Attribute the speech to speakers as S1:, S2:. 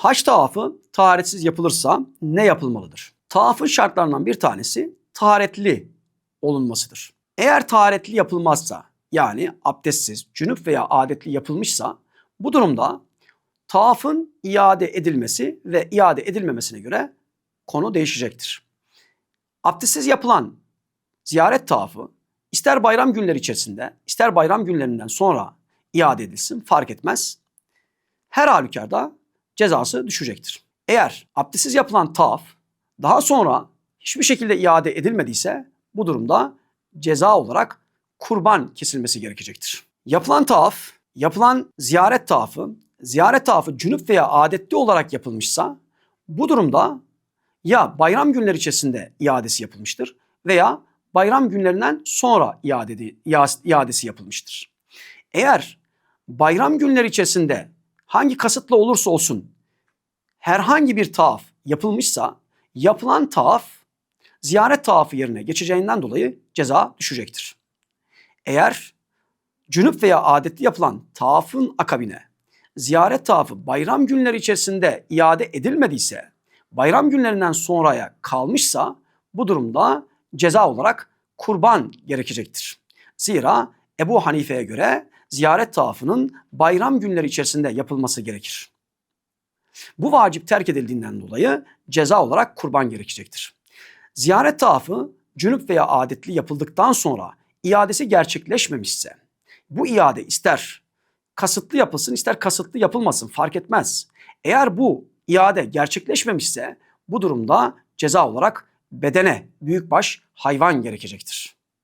S1: Haç tavafı taharetsiz yapılırsa ne yapılmalıdır? Tavafın şartlarından bir tanesi taharetli olunmasıdır. Eğer taharetli yapılmazsa yani abdestsiz, cünüp veya adetli yapılmışsa bu durumda tavafın iade edilmesi ve iade edilmemesine göre konu değişecektir. Abdestsiz yapılan ziyaret tavafı ister bayram günleri içerisinde ister bayram günlerinden sonra iade edilsin fark etmez. Her halükarda cezası düşecektir. Eğer abdestsiz yapılan tavaf daha sonra hiçbir şekilde iade edilmediyse bu durumda ceza olarak kurban kesilmesi gerekecektir. Yapılan tavaf, yapılan ziyaret tavafı, ziyaret tavafı cünüp veya adetli olarak yapılmışsa bu durumda ya bayram günleri içerisinde iadesi yapılmıştır veya bayram günlerinden sonra iade, iadesi yapılmıştır. Eğer bayram günleri içerisinde hangi kasıtla olursa olsun herhangi bir tavaf yapılmışsa yapılan tavaf ziyaret tavafı yerine geçeceğinden dolayı ceza düşecektir. Eğer cünüp veya adetli yapılan tavafın akabine ziyaret tavafı bayram günleri içerisinde iade edilmediyse, bayram günlerinden sonraya kalmışsa bu durumda ceza olarak kurban gerekecektir. Zira Ebu Hanife'ye göre ziyaret tavafının bayram günleri içerisinde yapılması gerekir. Bu vacip terk edildiğinden dolayı ceza olarak kurban gerekecektir. Ziyaret tavafı cünüp veya adetli yapıldıktan sonra iadesi gerçekleşmemişse bu iade ister kasıtlı yapılsın ister kasıtlı yapılmasın fark etmez. Eğer bu iade gerçekleşmemişse bu durumda ceza olarak bedene büyükbaş hayvan gerekecektir.